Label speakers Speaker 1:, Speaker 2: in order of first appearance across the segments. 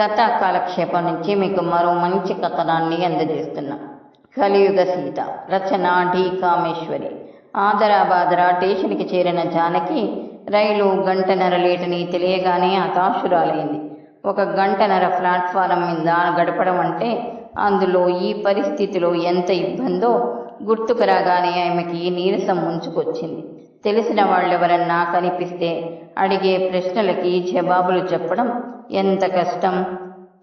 Speaker 1: కథా కాలక్షేపం నుంచి మీకు మరో మంచి కథనాన్ని అందజేస్తున్నా. కలియుగ సీత రచన డి. కామేశ్వరి. ఆదరాబాదరా స్టేషన్కి చేరిన జానకి రైలు గంటన్నర లేటని తెలియగానే హతాశురాలైంది. ఒక గంటన్నర ప్లాట్ఫారం మీద గడపడం అంటే అందులో ఈ పరిస్థితిలో ఎంత ఇబ్బందో గుర్తుకు రాగానే ఆమెకి నీరసం ముంచుకొచ్చింది. తెలిసిన వాళ్ళెవరన్నా కనిపిస్తే అడిగే ప్రశ్నలకి జవాబులు చెప్పడం ఎంత కష్టం?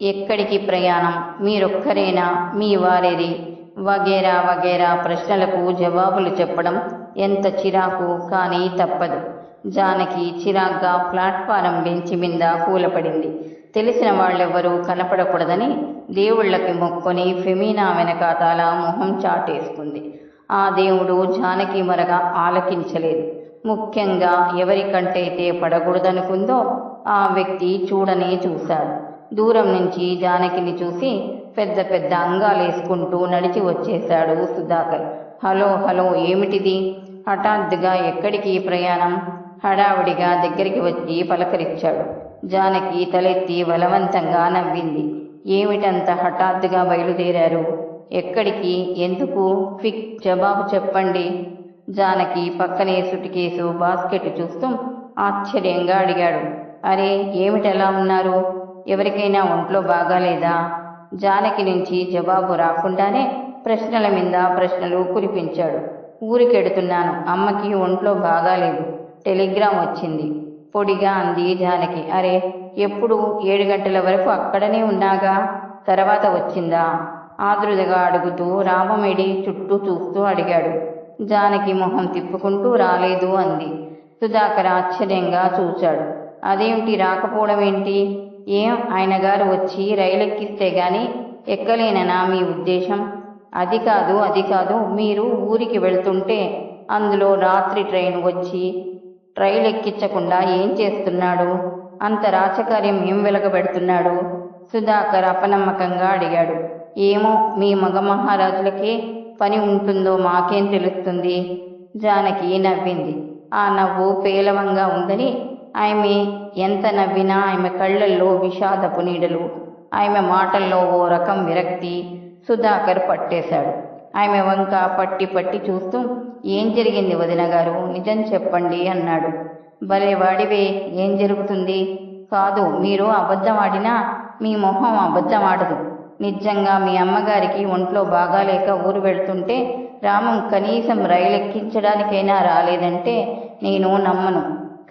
Speaker 1: ఎక్కడికి ప్రయాణం? మీరొక్కరేనా? మీ వారేరి వగేరా వగేరా ప్రశ్నలకు జవాబులు చెప్పడం ఎంత చిరాకు? కానీ తప్పదు. జానకి చిరాగ్గా ప్లాట్ఫారం బెంచి మీద కూలపడింది. తెలిసిన వాళ్ళెవ్వరూ కనపడకూడదని దేవుళ్ళకి మొక్కుని ఫెమీనా వెనకాతాల మొహం చాటేసుకుంది. ఆ దేవుడు జానకి మరగా ఆలకించలేదు. ముఖ్యంగా ఎవరికంటైతే పడకూడదనుకుందో ఆ వ్యక్తి చూడనే చూశాడు. దూరం నుంచి జానకిని చూసి పెద్ద పెద్ద అంగాలేసుకుంటూ నడిచి వచ్చేశాడు సుధాకర్. హలో హలో ఏమిటిది? హఠాత్తుగా ఎక్కడికి ప్రయాణం? హడావుడిగా దగ్గరికి వచ్చి పలకరించాడు. జానకి తలెత్తి బలవంతంగా నవ్వింది. ఏమిటంత హఠాత్తుగా బయలుదేరారు? ఎక్కడికి ఎందుకు? ఫిక్ జవాబు చెప్పండి. జానకి పక్కనే సుటికేసు బాస్కెట్ చూస్తూ ఆశ్చర్యంగా అడిగాడు. అరే ఏమిటెలా ఉన్నారు? ఎవరికైనా ఒంట్లో బాగాలేదా? జానకి నుంచి జవాబు రాకుండానే ప్రశ్నల మీద ప్రశ్నలు కురిపించాడు. ఊరికెడుతున్నాను. అమ్మకి ఒంట్లో బాగాలేదు. టెలిగ్రామ్ వచ్చింది. పొడిగా అంది జానకి. అరే ఎప్పుడు? ఏడు గంటల వరకు అక్కడనే ఉన్నాగా? తర్వాత వచ్చిందా? ఆదృతగా అడుగుతూ రామమేడి చుట్టూ చూస్తూ అడిగాడు. జానకి మొహం తిప్పుకుంటూ రాలేదు అంది. సుధాకర్ ఆశ్చర్యంగా చూశాడు. అదేమిటి రాకపోవడం ఏంటి ఏం ఆయన గారు వచ్చి రైలెక్కిస్తే గాని ఎక్కలేననా మీ ఉద్దేశం? అది కాదు అది కాదు. మీరు ఊరికి వెళ్తుంటే అందులో రాత్రి ట్రైన్ వచ్చి రైలు ఎక్కించకుండా ఏం చేస్తున్నాడు? అంత రాచకార్యం ఏం వెలగబెడుతున్నాడు? సుధాకర్ అపనమ్మకంగా అడిగాడు. ఏమో మీ మగ మహారాజులకే పని ఉంటుందో మాకేం తెలుస్తుంది? జానకి నవ్వింది. ఆ నవ్వు పేలవంగా ఉందని ఆమె ఎంత నవ్వినా ఆమె కళ్ళల్లో విషాదపు నీడలు ఆమె మాటల్లో ఓ రకం విరక్తి సుధాకర్ పట్టేశాడు. ఆమె వంక పట్టి పట్టి చూస్తూ ఏం జరిగింది వదిన గారు? నిజం చెప్పండి అన్నాడు. భలే వాడివే ఏం జరుగుతుంది? కాదు మీరు అబద్ధం ఆడినా మీ మొహం అబద్ధం ఆడదు. నిజంగా మీ అమ్మగారికి ఒంట్లో బాగాలేక ఊరు వెళ్తుంటే రామం కనీసం రైలు ఎక్కించడానికైనా రాలేదంటే నేను నమ్మను.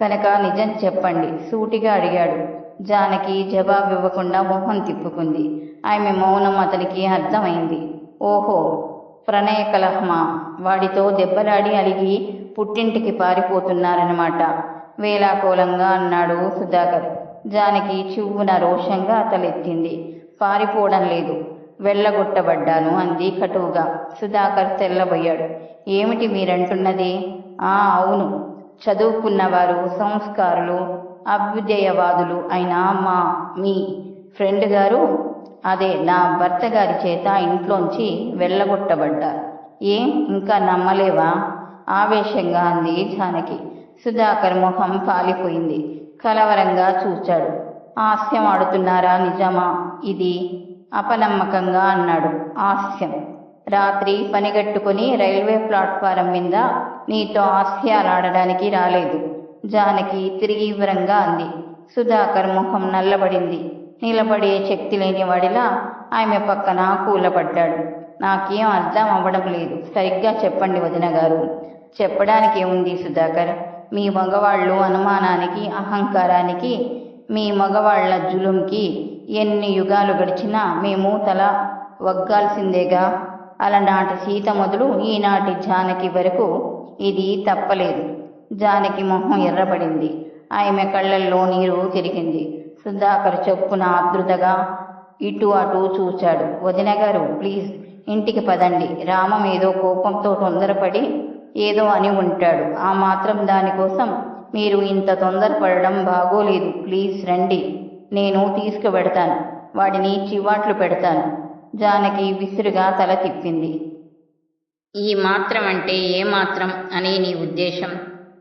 Speaker 1: కనుక నిజం చెప్పండి సూటిగా అడిగాడు. జానకి జవాబు ఇవ్వకుండా మొహం తిప్పుకుంది. ఆమె మౌనం అతనికి అర్థమైంది. ఓహో ప్రణయ కలహమా? వాడితో దెబ్బలాడి అలిగి పుట్టింటికి పారిపోతున్నారన్నమాట. వేలాకోలంగా అన్నాడు సుధాకర్. జానకి చివ్వున రోషంగా తలెత్తింది. పారిపోవడం లేదు. వెళ్ళగొట్టబడ్డాను అంది కటువుగా. సుధాకర్ తెల్లబోయాడు. ఏమిటి మీరంటున్నది? ఆ అవును. చదువుకున్నవారు సంస్కారులు అభ్యుదయవాదులు అయిన మా మీ ఫ్రెండ్ గారు అదే నా భర్త గారి చేత ఇంట్లోంచి వెళ్ళగొట్టబడ్డారు. ఏం? ఇంకా నమ్మలేవా? ఆవేశంగా అంది జానకి. సుధాకర్ ముఖం పాలిపోయింది. కలవరంగా చూచాడు. హాస్యం ఆడుతున్నారా నిజమా? ఇది అపనమ్మకంగా అన్నాడు. హాస్యం. రాత్రి పనిగట్టుకుని రైల్వే ప్లాట్ఫారం మీద నీతో హాస్యాలాడడానికి రాలేదు. జానకి తీవ్రంగా అంది. సుధాకర్ ముఖం నల్లబడింది. నిలబడే శక్తి లేని వాడిలా ఆమె పక్కన కూలపడ్డాడు నాకేం అర్థం అవ్వడం లేదు. సరిగ్గా చెప్పండి వదిన గారు. చెప్పడానికి ఏముంది సుధాకర్? మీ మగవాళ్ళు అనుమానానికి అహంకారానికి మీ మగవాళ్ళ జులుంకి ఎన్ని యుగాలు గడిచినా మేము తల వగ్గాల్సిందేగా? అలనాటి సీత మొదలు ఈనాటి జానకి వరకు ఇది తప్పలేదు. జానకి మొహం ఎర్రబడింది. ఆమె కళ్ళల్లో నీరు తిరిగింది. సుధాకర్ చొప్పున ఆతృతగా ఇటు అటు చూచాడు వదిన గారు ప్లీజ్ ఇంటికి పదండి. రామం ఏదో కోపంతో తొందరపడి ఏదో అని ఉంటాడు. ఆ మాత్రం దానికోసం మీరు ఇంత తొందరపడడం బాగోలేదు. ప్లీజ్ రండి. నేను తీసుకువెడతాను. వాడిని చివాట్లు పెడతాను. జానకి విసురుగా తల తిప్పింది. ఈ మాత్రం అంటే ఏ మాత్రం అని నీ ఉద్దేశం.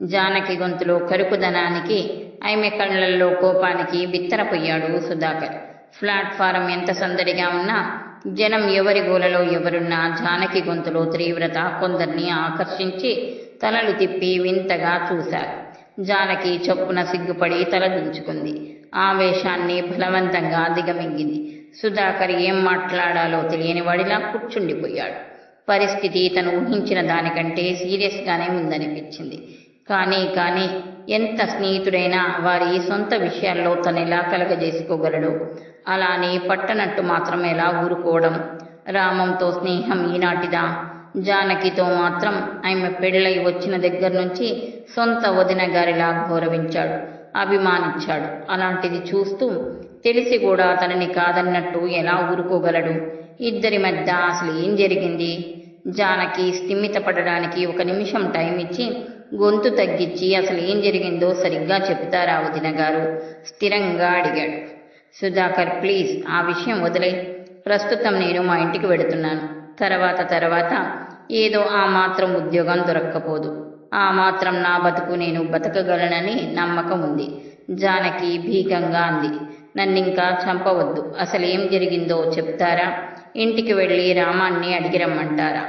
Speaker 1: జానకి గొంతులో కరుకుదనానికి ఆమె కళ్ళల్లో కోపానికి బిత్తరపోయాడు సుధాకర్. ప్లాట్ఫారం ఎంత సందడిగా ఉన్నా జనం ఎవరి గోలలో ఎవరున్నా జానకి గొంతులో తీవ్రత కొందరిని ఆకర్షించి తలలు తిప్పి వింతగా చూశారు. జానకి చొప్పున సిగ్గుపడి తల దించుకుంది ఆవేశాన్ని బలవంతంగా దిగమింగింది. సుధాకర్ ఏం మాట్లాడాలో తెలియని వాడిలా కూర్చుండిపోయాడు. పరిస్థితి తను ఊహించిన దానికంటే సీరియస్గానే ఉందనిపించింది. కానీ కానీ ఎంత స్నేహితుడైనా వారి సొంత విషయాల్లో తను ఎలా కలగజేసుకోగలడు? అలానే పట్టనట్టు మాత్రం ఎలా ఊరుకోవడం? రామంతో స్నేహం ఈనాటిదా? జానకితో మాత్రం ఆమె పెళ్ళై వచ్చిన దగ్గర నుంచి సొంత వదిన గారిలా గౌరవించాడు అభిమానించాడు. అలాంటిది చూస్తూ తెలిసి కూడా తనని కాదన్నట్టు ఎలా ఊరుకోగలడు? ఇద్దరి మధ్య అసలు ఏం జరిగింది? జానకి స్థిమితపడడానికి ఒక నిమిషం టైం ఇచ్చి గొంతు తగ్గించి అసలు ఏం జరిగిందో సరిగ్గా చెప్తారా వదిన గారు? స్థిరంగా అడిగాడు. సుధాకర్ ప్లీజ్ ఆ విషయం వదిలే ప్రస్తుతం నేను మా ఇంటికి వెడుతున్నాను. తర్వాత తర్వాత ఏదో ఆ మాత్రం ఉద్యోగం దొరక్కపోదు. ఆ మాత్రం నా బతుకు నేను బతకగలనని నమ్మకం ఉంది. జానకి భీకంగా అంది. నన్నింకా చంపవద్దు. అసలేం జరిగిందో చెప్తారా? ఇంటికి వెళ్ళి రామాన్ని అడిగి రమ్మంటారా?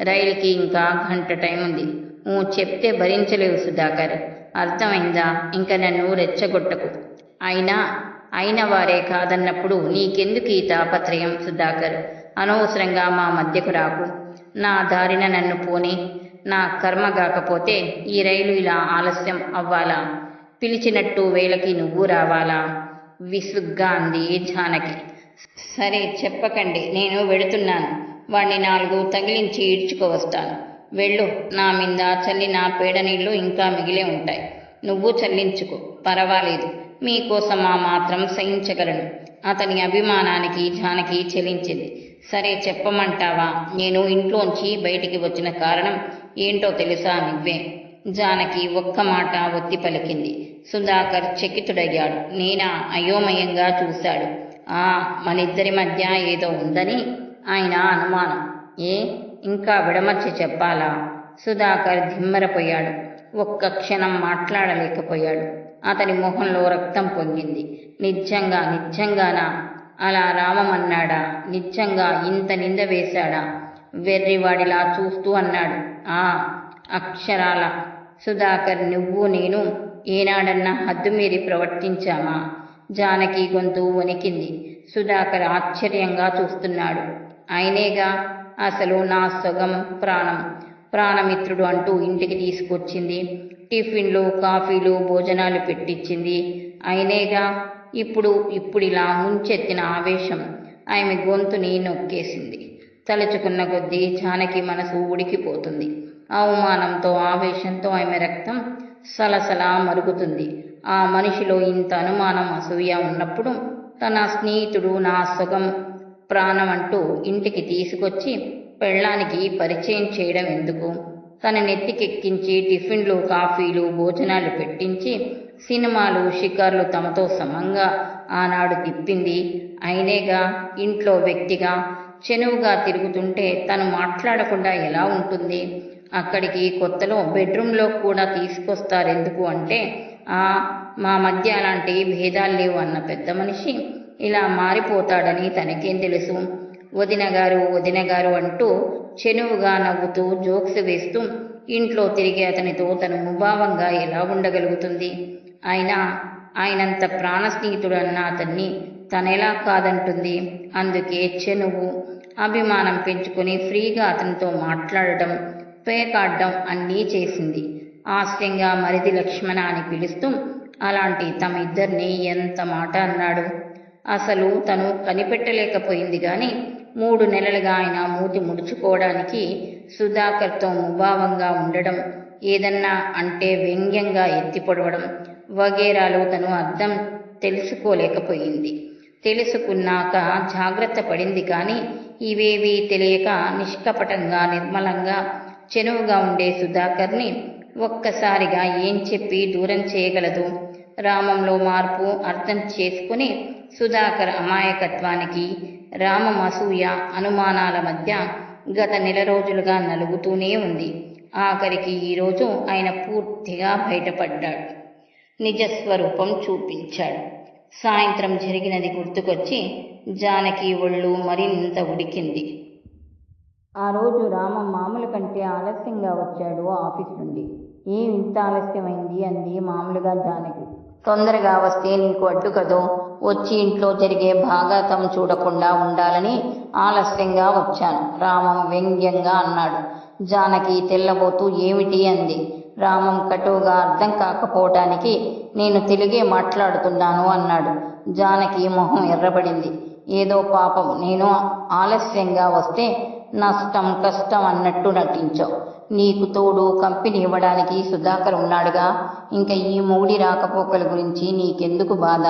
Speaker 1: రైలుకి ఇంకా గంట టైం ఉంది. ఊ చెప్తే భరించలేవు సుధాకర్. అర్థమైందా? ఇంకా నన్ను రెచ్చగొట్టకు. అయినా అయిన వారే కాదన్నప్పుడు నీకెందుకు ఈ తాపత్రయం సుధాకర్? అనవసరంగా మా మధ్యకు రాకు. నా దారిన నన్ను పోని. నా కర్మ కాకపోతే ఈ రైలు ఇలా ఆలస్యం అవ్వాలా? పిలిచినట్టు వేళకి నువ్వు రావాలా? విసుగ్గా అంది జానకి. సరే చెప్పకండి. నేను వెడుతున్నాను వాణ్ణి నాలుగు తగిలించి ఈడ్చుకువస్తాను వెళ్ళు. నా మీద చల్లిన పేడ నీళ్ళు ఇంకా మిగిలే ఉంటాయి. నువ్వు చల్లించుకో. పర్వాలేదు. మీకోసం ఆ మాత్రం సహించగలను. అతని అభిమానానికి జానకి చెలించింది. సరే చెప్పమంటావా? నేను ఇంట్లోంచి బయటికి వచ్చిన కారణం ఏంటో తెలుసా నువ్వే? జానకి ఒక్క మాట ఒత్తి పలికింది. సుధాకర్ చకితుడయ్యాడు. నేనా? అయోమయంగా చూశాడు. ఆ మనిద్దరి మధ్య ఏదో ఉందని ఆయన అనుమానం. ఏ? ఇంకా విడమర్చి చెప్పాలా? సుధాకర్ దిమ్మరపోయాడు. ఒక్క క్షణం మాట్లాడలేకపోయాడు. అతని మొహంలో రక్తం పొంగింది. నిజంగా నిజంగానా? అలా రామమన్నాడా? నిజంగా ఇంత నింద వేశాడా? వెర్రివాడిలా చూస్తూ అన్నాడు. ఆ అక్షరాల సుధాకర్ నువ్వు నేను ఏనాడన్నా హద్దుమీరి ప్రవర్తించామా? జానకి గొంతు వణికింది. సుధాకర్ ఆశ్చర్యంగా చూస్తున్నాడు. అయినేగా అసలు నా సొగం ప్రాణం. ప్రాణమిత్రుడు అంటూ ఇంటికి తీసుకొచ్చింది టిఫిన్లు కాఫీలు భోజనాలు పెట్టించింది అయినేగా ఇప్పుడు ఇప్పుడు ఇలా ముంచెత్తిన ఆవేశం ఆమె గొంతుని నొక్కేసింది. తలుచుకున్న కొద్దీ జానకి మనసు ఉడికిపోతుంది. అవమానంతో ఆవేశంతో ఆమె రక్తం సలసలా మరుగుతుంది. ఆ మనిషిలో ఇంత అనుమానం అసూయ ఉన్నప్పుడు తన స్నేహితుడు నా సుఖం ప్రాణం అంటూ ఇంటికి తీసుకొచ్చి పెళ్ళానికి పరిచయం చేయడం ఎందుకు? తన నెత్తికెక్కించి టిఫిన్లు కాఫీలు భోజనాలు పెట్టించి సినిమాలు షికార్లు తమతో సమంగా ఆనాడు తిప్పింది. అయినేగా ఇంట్లో వ్యక్తిగా చెనువుగా తిరుగుతుంటే తను మాట్లాడకుండా ఎలా ఉంటుంది? అక్కడికి కొత్తలో బెడ్రూమ్లో కూడా తీసుకొస్తారెందుకు అంటే ఆ మా మధ్య అలాంటి భేదాలు లేవు అన్న పెద్ద మనిషి ఇలా మారిపోతాడని తనకేం తెలుసు? వదినగారు వదినగారు అంటూ చెనువుగా నవ్వుతూ జోక్స్ వేస్తూ ఇంట్లో తిరిగి అతనితో తను ముభావంగా ఎలా ఉండగలుగుతుంది? అయినా ఆయనంత ప్రాణ స్నేహితుడు అన్న అతన్ని తనెలా కాదంటుంది? అందుకే చెనువు అభిమానం పెంచుకొని ఫ్రీగా అతనితో మాట్లాడటం పేకాడడం అన్నీ చేసింది. ఆశ్చర్యంగా మరిది లక్ష్మణ అని పిలుస్తూ అలాంటి తమ ఇద్దరిని ఎంత మాట అన్నాడు? అసలు తను కనిపెట్టలేకపోయింది కానీ మూడు నెలలుగా ఆయన మూతి ముడుచుకోవడానికి సుధాకర్తో ముభావంగా ఉండడం ఏదన్నా అంటే వ్యంగ్యంగా ఎత్తిపొడవడం వగేరాలు తను అర్థం తెలుసుకోలేకపోయింది. తెలుసుకున్నాక జాగ్రత్త పడింది కానీ ఇవేవీ తెలియక నిష్కపటంగా నిర్మలంగా చెనువుగా ఉండే సుధాకర్ని ఒక్కసారిగా ఏం చెప్పి దూరం చేయగలదు? రామంలో మార్పు అర్థం చేసుకుని సుధాకర్ అమాయకత్వానికి రామం అసూయ అనుమానాల మధ్య గత నెల రోజులుగా నలుగుతూనే ఉంది. ఆఖరికి ఈరోజు ఆయన పూర్తిగా బయటపడ్డాడు. నిజస్వరూపం చూపించాడు. సాయంత్రం జరిగినది గుర్తుకొచ్చి జానకి ఒళ్ళు మరింత ఉడికింది. ఆ రోజు రామం మామూలు కంటే ఆలస్యంగా వచ్చాడు ఆఫీస్ నుండి. ఏం ఇంత ఆలస్యమైంది? అంది మామూలుగా జానకి. తొందరగా వస్తే నీకు అడ్డు కదో. వచ్చి ఇంట్లో జరిగే భాగాతం చూడకుండా ఉండాలని ఆలస్యంగా వచ్చాను. రామం వ్యంగ్యంగా అన్నాడు. జానకి తెల్లబోతూ ఏమిటి అంది. రామం కటువుగా అర్థం కాకపోవటానికి నేను తెలుగే మాట్లాడుతున్నాను అన్నాడు. జానకి మొహం ఎర్రబడింది. ఏదో పాపం. నేను ఆలస్యంగా వస్తే నష్టం కష్టం అన్నట్టు నటించావు. నీకు తోడు కంపెనీ ఇవ్వడానికి సుధాకర్ ఉన్నాడుగా. ఇంకా ఈ మూడి రాకపోకల గురించి నీకెందుకు బాధ?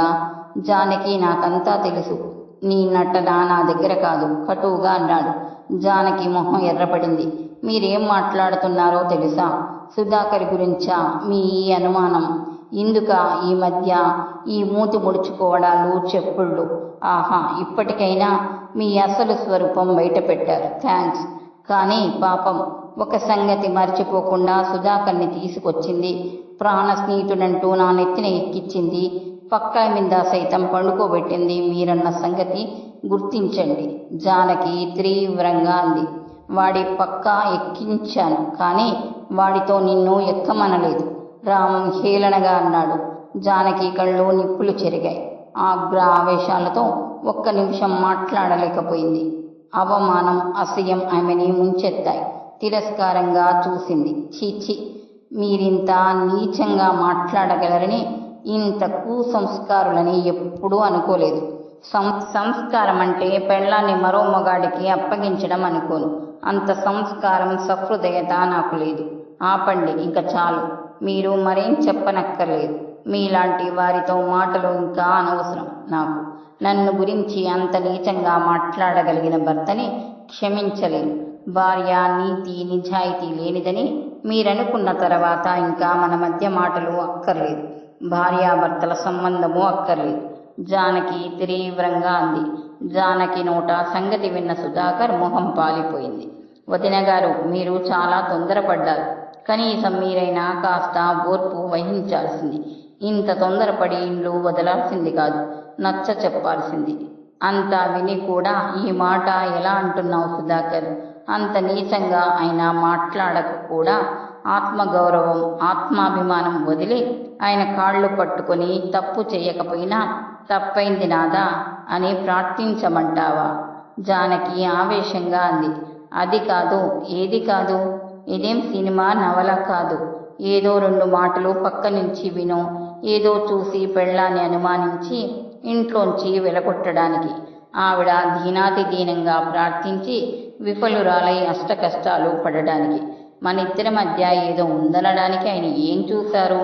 Speaker 1: జానకి నాకంతా తెలుసు. నీ నటన నా దగ్గర కాదు. కటువుగా అన్నాడు. జానకి మొహం ఎర్రపడింది. మీరేం మాట్లాడుతున్నారో తెలుసా? సుధాకర్ గురించా? మీ ఈ అనుమానం. ఇందుక ఈ మధ్య ఈ మూతి ముడుచుకోవడాలు చెప్పుళ్ళు. ఆహా ఇప్పటికైనా మీ అసలు స్వరూపం బయట పెట్టారు థ్యాంక్స్ కానీ పాపం ఒక సంగతి మర్చిపోకుండా సుధాకర్ని తీసుకొచ్చింది. ప్రాణ స్నేహితుడంటూ నా నెత్తిన ఎక్కిచ్చింది. పక్కల మీద సైతం పండుకోబెట్టింది. మీరన్న సంగతి గుర్తించండి. జానకి తీవ్రంగా అంది. వాడి పక్క ఎక్కించాను కానీ వాడితో నిన్ను ఎక్కమనలేదు. రామం హేళనగా అన్నాడు. జానకి కళ్ళు నిప్పులు చెరిగాయి. ఆగ్ర ఆవేశాలతో ఒక్క నిమిషం మాట్లాడలేకపోయింది. అవమానం అసహ్యం ఆమెని ముంచెత్తాయి. తిరస్కారంగా చూసింది. చీచి మీరింత నీచంగా మాట్లాడగలరని ఇంత కుసంస్కారులని ఎప్పుడూ అనుకోలేదు. సం సంస్కారం అంటే పెళ్ళాన్ని మరో మగాడికి అప్పగించడం అనుకోను. అంత సంస్కారం సహృదయత నాకు లేదు. ఆపండి ఇంకా చాలు. మీరు మరేం చెప్పనక్కర్లేదు. మీలాంటి వారితో మాటలు ఇంకా అనవసరం నాకు. నన్ను గురించి అంత నీచంగా మాట్లాడగలిగిన భర్తని క్షమించలేను. భార్య నీతి నిజాయితీ లేనిదని మీరనుకున్న తర్వాత ఇంకా మన మధ్య మాటలు అక్కర్లేదు. భార్యాభర్తల సంబంధము అక్కర్లేదు. జానకి తీవ్రంగా అంది. జానకి నోట సంగతి విన్న సుధాకర్ మొహం పాలిపోయింది. వదిన గారు మీరు చాలా తొందరపడ్డారు. కనీసం మీరైనా కాస్త ఓర్పు వహించాల్సింది. ఇంత తొందరపడి ఇండ్లు వదలాల్సింది కాదు. నచ్చ చెప్పాల్సింది అంతా విని కూడా ఈ మాట ఎలా అంటున్నావు సుధాకర్? అంత నీచంగా ఆయన మాట్లాడక కూడా ఆత్మగౌరవం ఆత్మాభిమానం వదిలి ఆయన కాళ్ళు పట్టుకొని తప్పు చేయకపోయినా తప్పైంది నాదా అని ప్రార్థించమంటావా? జానకి ఆవేశంగా అంది. అది కాదు ఏది కాదు? ఇదేం సినిమా నవల కాదు. ఏదో రెండు మాటలు పక్క నుంచి విను. ఏదో చూసి పెళ్ళాన్ని అనుమానించి ఇంట్లోంచి వెలగొట్టడానికి. ఆవిడ దీనాతి దీనంగా ప్రార్థించి విఫలురాలై అష్ట కష్టాలు పడడానికి మన ఇద్దరి మధ్య ఏదో ఉందనడానికి ఆయన ఏం చూశారు?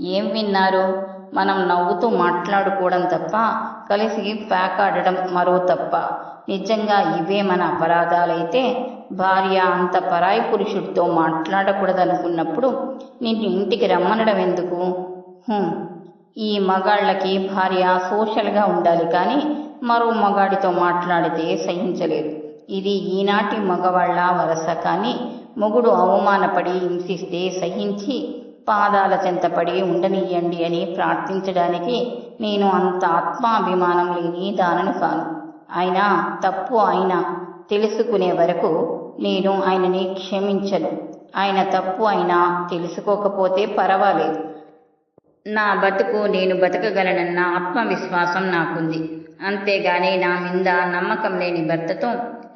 Speaker 1: ఏం విన్నారు? మనం నవ్వుతూ మాట్లాడుకోవడం తప్ప కలిసి పాకాడడం మరో తప్ప. నిజంగా ఇవే మన అపరాధాలైతే? భార్య అంత పరాయి పురుషుడితో మాట్లాడకూడదనుకున్నప్పుడు నిన్ను ఇంటికి రమ్మనడం ఎందుకు? ఈ మగాళ్ళకి భార్య సోషల్గా ఉండాలి కానీ మరో మగాడితో మాట్లాడితే సహించలేదు. ఇది ఈనాటి మగవాళ్ళ వరస కానీ మొగుడు అవమానపడి హింసిస్తే సహించి పాదాల చెంతపడి ఉండనియ్యండి అని ప్రార్థించడానికి నేను అంత ఆత్మాభిమానం లేని దానను కాను. అయినా తప్పు అయినా తెలుసుకునే వరకు నేను ఆయనని క్షమించను. ఆయన తప్పు అయినా తెలుసుకోకపోతే పర్వాలేదు. నా బతుకు నేను బతకగలనన్న ఆత్మవిశ్వాసం నాకుంది. అంతేగాని నా మీద నమ్మకం లేని భర్తతో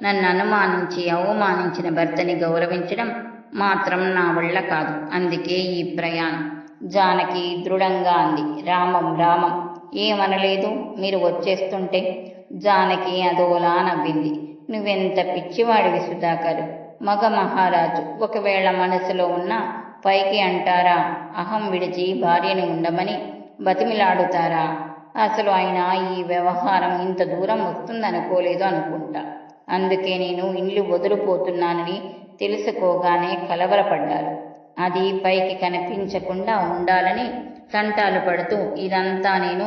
Speaker 1: నన్ను అనుమానించి అవమానించిన భర్తని గౌరవించడం మాత్రం నా వల్ల కాదు. అందుకే ఈ ప్రయాణం. జానకి దృఢంగా అంది. రామం రామం ఏమనలేదు? మీరు వచ్చేస్తుంటే జానకి అదోలా నవ్వింది. నువ్వెంత పిచ్చివాడివి సుధాకర్? మగ మహారాజు ఒకవేళ మనసులో ఉన్న పైకి అంటారా అహం విడిచి భార్యని ఉండమని బతిమిలాడుతారా? అసలు ఆయన ఈ వ్యవహారం ఇంత దూరం వస్తుందనుకోలేదు అనుకుంటా. అందుకే నేను ఇల్లు వదిలిపోతున్నానని తెలుసుకోగానే కలవరపడ్డారు. అది పైకి కనిపించకుండా ఉండాలని తంటాలు పడుతూ ఇదంతా నేను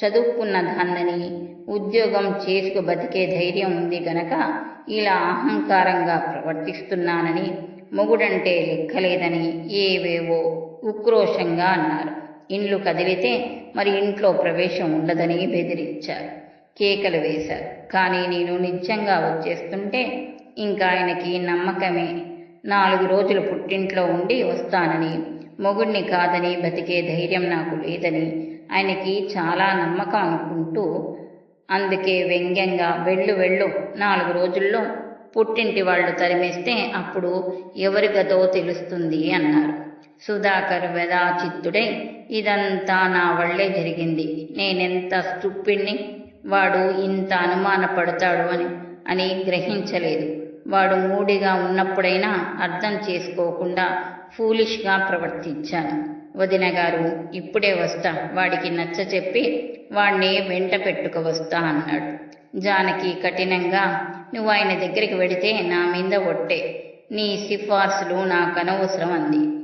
Speaker 1: చదువుకున్న దాన్నని ఉద్యోగం చేసుకు బతికే ధైర్యం ఉంది గనక ఇలా అహంకారంగా ప్రవర్తిస్తున్నానని మొగుడంటే లెక్కలేదని ఏవేవో ఉక్రోషంగా అన్నారు. ఇండ్లు కదిలితే మరి ఇంట్లో ప్రవేశం ఉండదని బెదిరించారు. కేకలు వేశారు. కానీ నేను నిజంగా వచ్చేస్తుంటే ఇంకా ఆయనకి నమ్మకమే. నాలుగు రోజులు పుట్టింట్లో ఉండి వస్తానని మొగుడిని కాదని బతికే ధైర్యం నాకు లేదని ఆయనకి చాలా నమ్మకం అనుకుంటూ అందుకే వ్యంగ్యంగా వెళ్ళు వెళ్ళు నాలుగు రోజుల్లో పుట్టింటి వాళ్ళు తరిమేస్తే అప్పుడు ఎవరి గదో తెలుస్తుంది అన్నారు. సుధాకర్ చిత్తుడై ఇదంతా నా వల్లే జరిగింది. నేనెంత స్టుప్పిడ్ని వాడు ఇంత అనుమానపడతాడు అని అని గ్రహించలేదు. వాడు మూడిగా ఉన్నప్పుడైనా అర్థం చేసుకోకుండా ఫూలిష్గా ప్రవర్తించాను. వదిన గారు ఇప్పుడే వస్తా. వాడికి నచ్చ చెప్పి వాణ్ణి వెంట పెట్టుకు వస్తా అన్నాడు. జానకి కఠినంగా నువ్వు ఆయన దగ్గరికి వెడితే నా మీద ఒట్టే. నీ సిఫార్సులు నాకు అనవసరం అంది.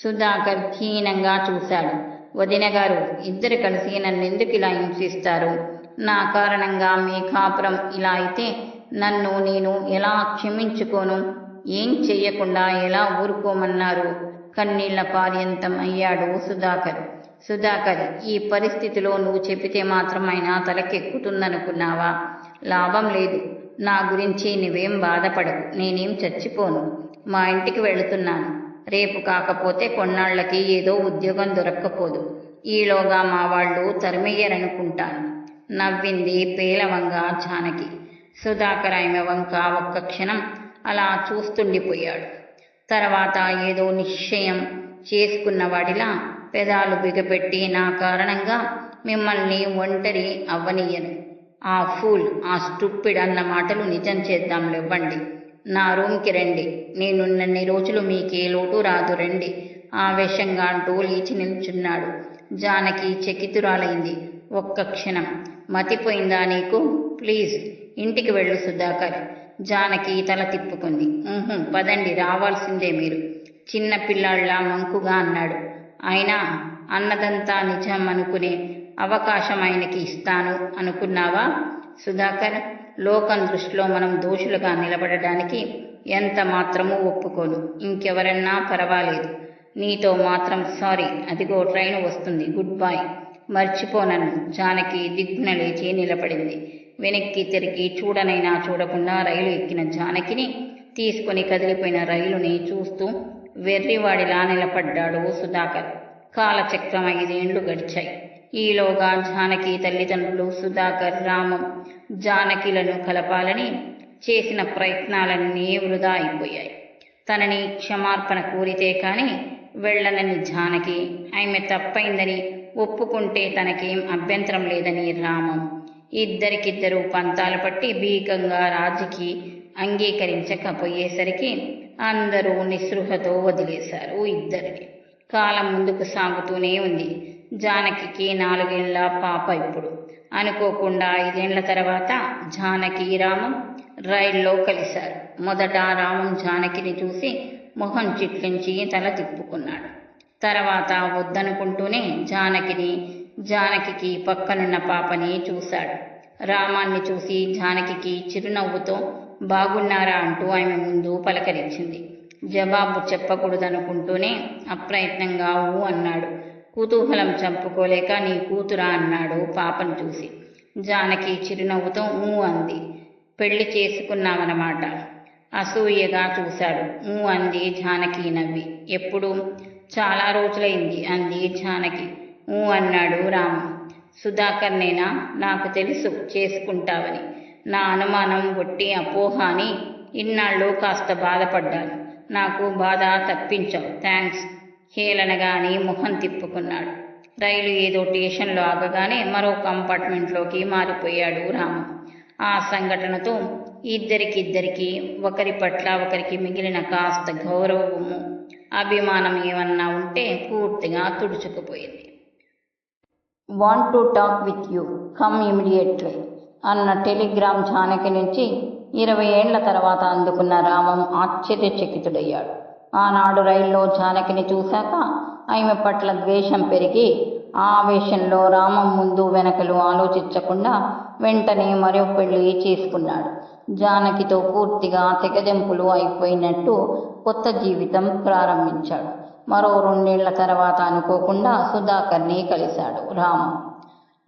Speaker 1: సుధాకర్ హీనంగా చూశాడు. వదినగారు ఇద్దరు కలిసి నన్ను ఎందుకు ఇలా హింసిస్తారు? నా కారణంగా మీ కాపురం ఇలా అయితే నన్ను నేను ఎలా క్షమించుకోను? ఏం చెయ్యకుండా ఎలా ఊరుకోమన్నారు? కన్నీళ్ళ పార్యంతం అయ్యాడు సుధాకర్. సుధాకర్ ఈ పరిస్థితిలో నువ్వు చెప్పితే మాత్రం అయినా తలకెక్కుతుందనుకున్నావా? లాభం లేదు. నా గురించి నువ్వేం బాధపడకు. నేనేం చచ్చిపోను. మా ఇంటికి వెళుతున్నాను. రేపు కాకపోతే కొన్నాళ్ళకి ఏదో ఉద్యోగం దొరక్కపోదు. ఈలోగా మా వాళ్ళు తరిమయ్యారనుకుంటాను నవ్వింది పేలవంగా జానకి. సుధాకర్ ఆమె వంక ఒక్క క్షణం అలా చూస్తుండిపోయాడు. తర్వాత ఏదో నిశ్చయం చేసుకున్నవాడిలా పెదాలు బిగపెట్టి నా కారణంగా మిమ్మల్ని ఒంటరి అవ్వనీయను. ఆ ఫూల్ ఆ స్టూపిడ్ అన్న మాటలు నిజం చేద్దాం లేవ్వండి నా రూమ్కి రండి. నేనున్నన్ని రోజులు మీకే లోటు రాదు. రండి. ఆవేశంగా అంటూ లేచి నిల్చున్నాడు. జానకి చకితురాలైంది. ఒక్క క్షణం. మతిపోయిందా నీకు? ప్లీజ్ ఇంటికి వెళ్ళు సుధాకర్. జానకి తల తిప్పుకుంది. పదండి రావాల్సిందే మీరు. చిన్న పిల్లాళ్ళ మంకుగా అన్నాడు. అయినా అన్నదంతా నిజం అనుకునే అవకాశం ఆయనకి ఇస్తాను అనుకున్నావా? సుధాకర్ లోకం దృష్టిలో మనం దోషులుగా నిలబడడానికి ఎంత మాత్రమూ ఒప్పుకోను. ఇంకెవరన్నా పర్వాలేదు. నీతో మాత్రం సారీ. అదిగో ట్రైన్ వస్తుంది. Good bye. మర్చిపోనను. జానకి దిగ్గున లేచి నిలబడింది. వెనక్కి తిరిగి చూడనైనా చూడకుండా రైలు ఎక్కిన జానకిని తీసుకొని కదిలిపోయిన రైలుని చూస్తూ వెర్రివాడిలా నిలబడ్డాడు సుధాకర్. కాలచక్రం ఐదేండ్లు గడిచాయి. ఈలోగా జానకి తల్లిదండ్రులు సుధాకర్ రామం జానకిలను కలపాలని చేసిన ప్రయత్నాలన్నీ వృధా అయిపోయాయి. తనని క్షమార్పణ కోరితే కానీ వెళ్ళనని జానకి ఆమె తప్పైందని ఒప్పుకుంటే తనకేం అభ్యంతరం లేదని రామం ఇద్దరికిద్దరు పంతాలు పట్టి భీకంగా రాజుకి అంగీకరించకపోయేసరికి అందరూ నిస్పృహతో వదిలేశారు ఇద్దరిని. కాలం ముందుకు సాగుతూనే ఉంది. జానకి నాలుగేళ్ళ పాప ఇప్పుడు. అనుకోకుండా ఐదేళ్ళ తర్వాత జానకి రామం రైల్లో కలిశారు. మొదట రామం జానకిని చూసి మొహం చిట్లించి తల తిప్పుకున్నాడు. తర్వాత వద్దనుకుంటూనే జానకిని జానకి పక్కనున్న పాపని చూశాడు. రామాన్ని చూసి జానకి చిరునవ్వుతో బాగున్నారా అంటూ ఆమె ముందు పలకరించింది. జవాబు చెప్పకూడదనుకుంటూనే అప్రయత్నంగా ఊ అన్నాడు. కుతూహలం చంపుకోలేక నీ కూతురా అన్నాడు పాపను చూసి. జానకి చిరునవ్వుతో ఊ అంది. పెళ్ళి చేసుకున్నామన్నమాట. అసూయగా చూశాడు. ఊ అంది జానకి నవ్వి. ఎప్పుడు? చాలా రోజులైంది అంది జానకి. ఊ అన్నాడు రాము. సుధాకర్ నేనా నాకు తెలుసు. చేసుకుంటావని. నా అనుమానం ఒట్టి అపోహ అని ఇన్నాళ్ళు కాస్త బాధపడ్డాను. నాకు బాధ తప్పించావు. థ్యాంక్స్ హేళనగాని ముఖం తిప్పుకున్నాడు. రైలు ఏదో స్టేషన్లో ఆగగానే మరో కంపార్ట్మెంట్లోకి మారిపోయాడు రాము. ఆ సంఘటనతో ఇద్దరికిద్దరికి ఒకరి పట్ల ఒకరికి మిగిలిన కాస్త గౌరవము అభిమానం ఏమన్నా ఉంటే పూర్తిగా తుడుచుకుపోయింది. Want to talk with you come immediately అన్న టెలిగ్రామ్ జానకి నుంచి ఇరవై ఏండ్ల తర్వాత అందుకున్న రామం ఆశ్చర్యచకితుడయ్యాడు. ఆనాడు రైల్లో జానకిని చూశాక ఆమె పట్ల ద్వేషం పెరిగి ఆ ఆవేశంలో రామం ముందు వెనకలు ఆలోచించకుండా వెంటనే మరో పెళ్ళి చేసుకున్నాడు. జానకితో పూర్తిగా తెగదెంపులు అయిపోయినట్టు కొత్త జీవితం ప్రారంభించాడు. మరో రెండేళ్ళ తర్వాత అనుకోకుండా సుధాకర్ని కలిశాడు రామం.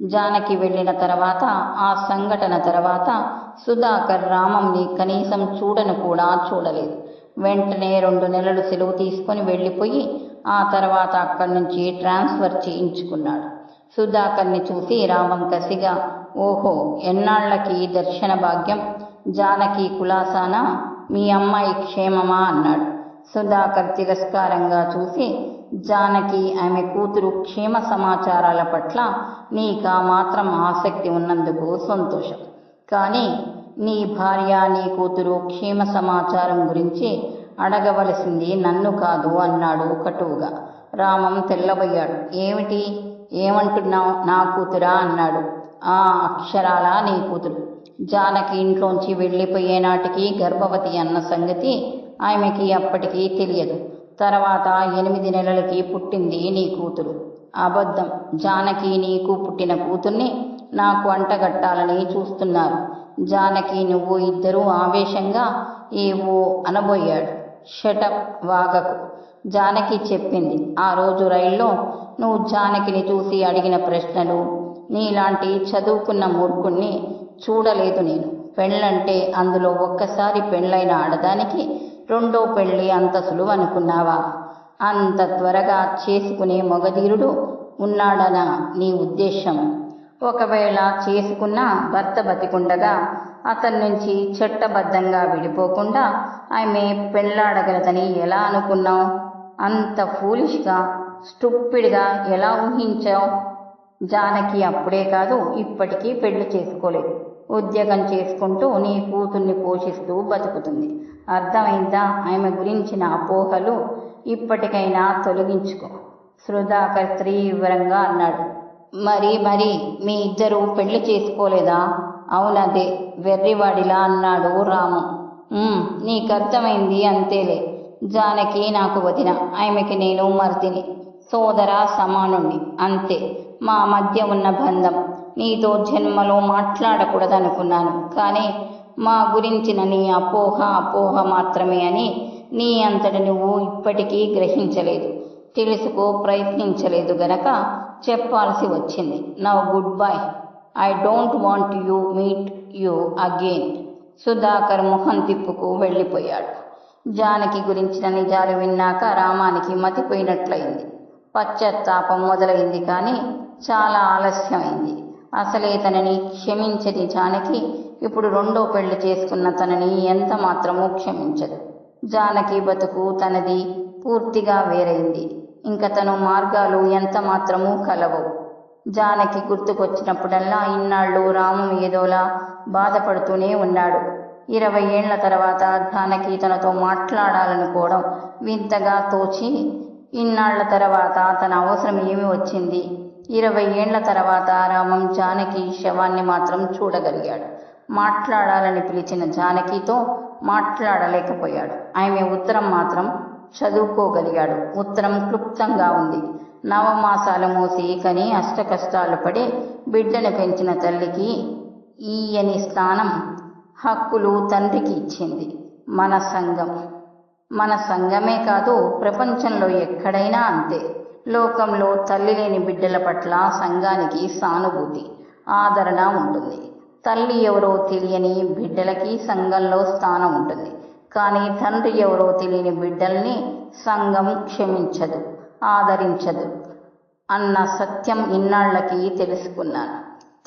Speaker 1: జానకి వెళ్ళిన తర్వాత ఆ సంఘటన తర్వాత సుధాకర్ రామంని కనీసం చూడను కూడా చూడలేదు. వెంటనే రెండు నెలలు సెలవు తీసుకొని వెళ్ళిపోయి ఆ తర్వాత అక్కడి నుంచి ట్రాన్స్ఫర్ చేయించుకున్నాడు. సుధాకర్ని చూసి రామం కసిగా ఓహో ఎన్నాళ్ళకి దర్శన భాగ్యం? జానకి కులాసానా? మీ అమ్మాయి క్షేమమా? అన్నాడు. సుధాకర్ తిరస్కారంగా చూసి జానకి ఆమె కూతురు క్షేమ సమాచారాల పట్ల నీకా మాత్రం ఆసక్తి ఉన్నందుకు సంతోషం. కానీ నీ భార్య నీ కూతురు క్షేమ సమాచారం గురించి అడగవలసింది నన్ను కాదు అన్నాడు కటువుగా. రామం తెల్లబోయాడు. ఏమిటి? ఏమంటున్నావు? నా కూతురా అన్నాడు. ఆ అక్షరాల నీ కూతురు? జానకి ఇంట్లోంచి వెళ్ళిపోయే నాటికి గర్భవతి అన్న సంగతి ఆమెకి అప్పటికి తెలియదు. తర్వాత ఎనిమిది నెలలకి పుట్టింది నీ కూతురు. అబద్ధం. జానకి నీకు పుట్టిన కూతుర్ని నాకు అంటగట్టాలని చూస్తున్నారు. జానకి నువ్వు ఇద్దరూ ఆవేశంగా ఏవో అనబోయాడు. షటప్ వాగకు. జానకి చెప్పింది. ఆ రోజు రైల్లో నువ్వు జానకిని చూసి అడిగిన ప్రశ్నలు నీలాంటి చదువుకున్న మూర్ఖుణ్ణి చూడలేదు నేను. పెళ్ళంటే అందులో ఒక్కసారి పెళ్ళైన ఆడదానికి రెండో పెళ్ళి అంత సులువు అనుకున్నావా? అంత త్వరగా చేసుకునే మొగధీరుడు ఉన్నాడనా నీ ఉద్దేశం ఒకవేళ చేసుకున్న భర్త బతికుండగా అతని నుంచి చట్టబద్ధంగా విడిపోకుండా ఆమె పెళ్ళాడగలదని ఎలా అనుకున్నావు? అంత ఫూలిష్గా స్టూపిడ్గా ఎలా ఊహించావు? జానకి అప్పుడే కాదు ఇప్పటికీ పెళ్ళి చేసుకోలేదు. ఉద్యోగం చేసుకుంటూ నీ కూతుర్ని పోషిస్తూ బతుకుతుంది. అర్థమైందా? ఆమె గురించిన అపోహలు ఇప్పటికైనా తొలగించుకో. సుధాకర్ తీవ్రంగా అన్నాడు. మరి మరి మీ ఇద్దరు పెళ్ళి చేసుకోలేదా? అవునదే వెర్రివాడిలా అన్నాడు రాము. నీకు అర్థమైంది అంతేలే. జానకి నాకు వదిన ఆమెకి నేను మర్దిని. సోదర సమానుణ్ణి అంతే. మా మధ్య ఉన్న బంధం. నీతో జన్మలో మాట్లాడకూడదనుకున్నాను. కానీ మా గురించిన నీ అపోహ అపోహ మాత్రమే అని నీ అంతటి నువ్వు ఇప్పటికీ గ్రహించలేదు. తెలుసుకో ప్రయత్నించలేదు గనక చెప్పాల్సి వచ్చింది. Now goodbye I don't want you meet you again Sudhakar మొహం తిప్పుకు వెళ్ళిపోయాడు. జానకి గురించిన నిజాలు విన్నాక రామానికి మతిపోయినట్లయింది. పశ్చాత్తాపం మొదలైంది కానీ చాలా ఆలస్యమైంది. అసలే తనని క్షమించని జానకి ఇప్పుడు రెండో పెళ్ళి చేసుకున్న తనని ఎంత మాత్రమూ క్షమించదు. జానకి బతుకు తనది పూర్తిగా వేరైంది. ఇంక తను మార్గాలు ఎంత మాత్రమూ కలవవు జానకి గుర్తుకొచ్చినప్పుడల్లా ఇన్నాళ్ళు రాము ఏదోలా బాధపడుతూనే ఉన్నాడు. ఇరవై ఏళ్ళ తర్వాత జానకి తనతో మాట్లాడాలనుకోవడం వింతగా తోచి ఇన్నాళ్ళ తర్వాత తన అవసరం ఏమి వచ్చింది? ఇరవై ఏళ్ళ తర్వాత రామం జానకి శవాన్ని మాత్రం చూడగలిగాడు. మాట్లాడాలని పిలిచిన జానకితో మాట్లాడలేకపోయాడు. ఆమె ఉత్తరం మాత్రం చదువుకోగలిగాడు. ఉత్తరం క్లుప్తంగా ఉంది. నవమాసాలు మోసి కని అష్టకష్టాలు పడి బిడ్డను పెంచిన తల్లికి ఈయని స్థానం హక్కులు తండ్రికి ఇచ్చింది. మన సంఘం. మన సంఘమే కాదు ప్రపంచంలో ఎక్కడైనా అంతే. లోకంలో తల్లి లేని బిడ్డల పట్ల సంఘానికి సానుభూతి ఆదరణ ఉంటుంది. తల్లి ఎవరో తెలియని బిడ్డలకి సంఘంలో స్థానం ఉంటుంది. కానీ తండ్రి ఎవరో తెలియని బిడ్డల్ని సంఘం క్షమించదు ఆదరించదు అన్న సత్యం ఇన్నాళ్ళకి తెలుసుకున్నాను.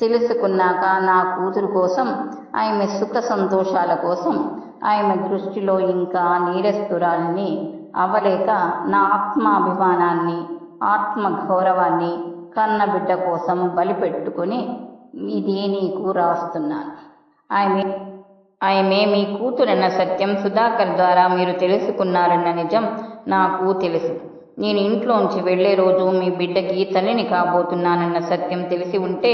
Speaker 1: తెలుసుకున్నాక నా కూతురు కోసం ఆమె సుఖ సంతోషాల కోసం ఆమె దృష్టిలో ఇంకా నీడస్తురాలని అవ్వలేక నా ఆత్మాభిమానాన్ని ఆత్మ గౌరవాన్ని కన్న బిడ్డ కోసం బలిపెట్టుకుని ఇది నీకు రాస్తున్నాను. ఆమె ఆమె మీ కూతురన్న సత్యం సుధాకర్ ద్వారా మీరు తెలుసుకున్నారన్న నిజం నాకు తెలుసు. నేను ఇంట్లోంచి వెళ్ళే రోజు మీ బిడ్డకి తల్లిని కాబోతున్నానన్న సత్యం తెలిసి ఉంటే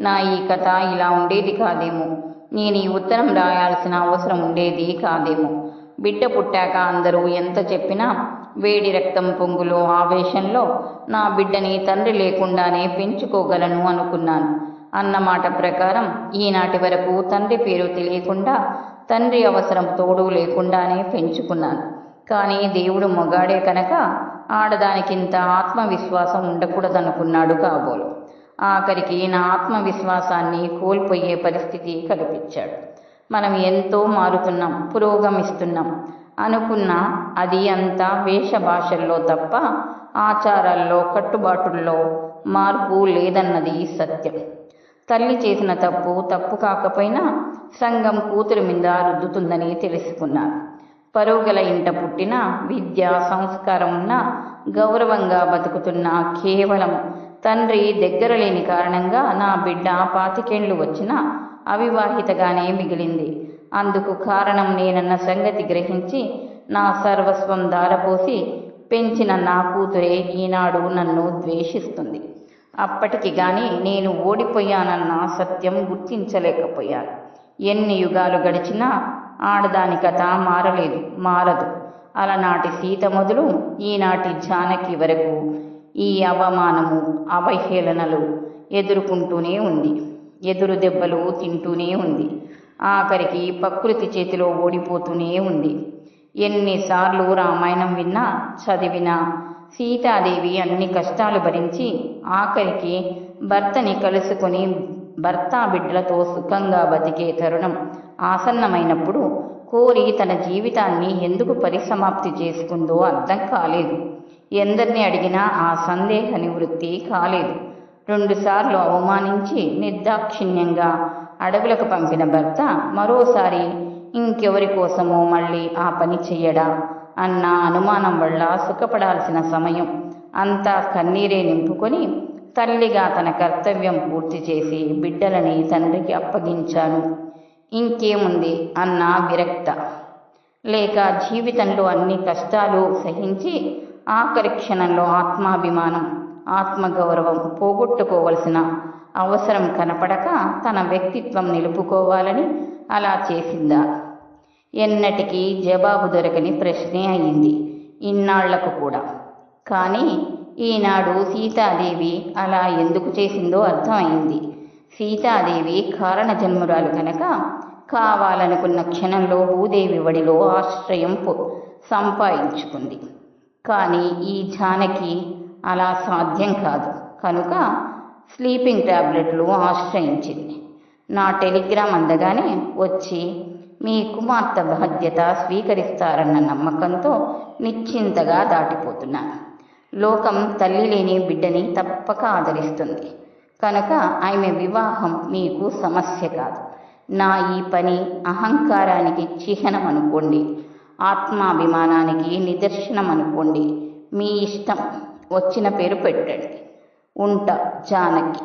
Speaker 1: నా ఈ కథ ఇలా ఉండేది కాదేమో. నేను ఈ ఉత్తరం రాయాల్సిన అవసరం ఉండేది కాదేమో. బిడ్డ పుట్టాక అందరూ ఎంత చెప్పినా వేడి రక్తం పొంగులో ఆవేశంలో నా బిడ్డని తండ్రి లేకుండానే పెంచుకోగలను అనుకున్నాను. అన్నమాట ప్రకారం ఈనాటి వరకు తండ్రి పేరు తెలియకుండా తండ్రి అవసరం తోడు లేకుండానే పెంచుకున్నాను. కానీ దేవుడు మొగాడే కనుక ఆడదానికింత ఆత్మవిశ్వాసం ఉండకూడదనుకున్నాడు కాబోలు. ఆఖరికి నా ఆత్మవిశ్వాసాన్ని కోల్పోయే పరిస్థితి కల్పించాడు. మనం ఎంతో మారుతున్నాం పురోగమిస్తున్నాం. అనుకున్న అది అంతా వేషభాషల్లో తప్ప ఆచారాల్లో కట్టుబాటుల్లో మార్పు లేదన్నది సత్యం. తల్లి చేసిన తప్పు తప్పు కాకపోయినా సంఘం కూతురి మీద రుద్దుతుందని తెలుసుకున్నాను. పరుగుల ఇంట పుట్టిన విద్య సంస్కారం ఉన్న గౌరవంగా బతుకుతున్న కేవలం తండ్రి దగ్గర లేని కారణంగా నా బిడ్డ పాతికేండ్లు వచ్చినా అవివాహితగానే మిగిలింది. అందుకు కారణం నేనన్న సంగతి గ్రహించి నా సర్వస్వం దారపోసి పెంచిన నా కూతురే ఈనాడు నన్ను ద్వేషిస్తుంది. అప్పటికి గాని నేను ఓడిపోయానన్న సత్యం గుర్తించలేకపోయాను. ఎన్ని యుగాలు గడిచినా ఆడదాని కథ మారలేదు మారదు. అలనాటి సీత మొదలు ఈనాటి జానకి వరకు ఈ అవమానము అవహేళనలు ఎదుర్కొంటూనే ఉంది. ఎదురు దెబ్బలు తింటూనే ఉంది. ఆఖరికి ప్రకృతి చేతిలో ఓడిపోతూనే ఉంది. ఎన్నిసార్లు రామాయణం విన్నా చదివినా సీతాదేవి అన్ని కష్టాలు భరించి ఆఖరికి భర్తని కలుసుకొని భర్త బిడ్డలతో సుఖంగా బతికే తరుణం ఆసన్నమైనప్పుడు కోరి తన జీవితాన్ని ఎందుకు పరిసమాప్తి చేసుకుందో అర్థం కాలేదు. ఎందరిని అడిగినా ఆ సందేహ నివృత్తి కాలేదు. రెండుసార్లు అవమానించి నిర్దాక్షిణ్యంగా అడవులకు పంపిన భర్త మరోసారి ఇంకెవరి కోసమో మళ్ళీ ఆ పని చెయ్యడా? అన్న అనుమానం వల్ల సుఖపడాల్సిన సమయం అంతా కన్నీరే నింపుకొని తల్లిగా తన కర్తవ్యం పూర్తి చేసి బిడ్డలని తండ్రికి అప్పగించాను. ఇంకేముంది? అన్న విరక్త. లేక జీవితంలో అన్ని కష్టాలు సహించి ఆఖరి క్షణంలో ఆత్మాభిమానం ఆత్మగౌరవం పోగొట్టుకోవలసిన అవసరం కనపడక తన వ్యక్తిత్వం నిలుపుకోవాలని అలా చేసిందా? ఎన్నటికీ జవాబు దొరకని ప్రశ్నే అయింది ఇన్నాళ్ళకు కూడా. కానీ ఈనాడు సీతాదేవి అలా ఎందుకు చేసిందో అర్థమైంది. సీతాదేవి కారణ జన్మురాలు కనుక కావాలనుకున్న క్షణంలో భూదేవి వడిలో ఆశ్రయం సంపాదించుకుంది. కానీ ఈ జానకి అలా సాధ్యం కాదు. కనుక స్లీపింగ్ టాబ్లెట్లు ఆశ్రయించింది. నా టెలిగ్రామ్ అందగానే వచ్చి మీ కుమార్తె బాధ్యత స్వీకరిస్తారన్న నమ్మకంతో నిశ్చింతగా దాటిపోతున్నాను లోకం తల్లి లేని బిడ్డని తప్పక ఆదరిస్తుంది. కనుక ఆమె వివాహం మీకు సమస్య కాదు. నా ఈ పని అహంకారానికి చిహ్నం అనుకోండి. ఆత్మాభిమానానికి నిదర్శనం అనుకోండి. మీ ఇష్టం వచ్చిన పేరు పెట్టండి. ఉంటా జానకి.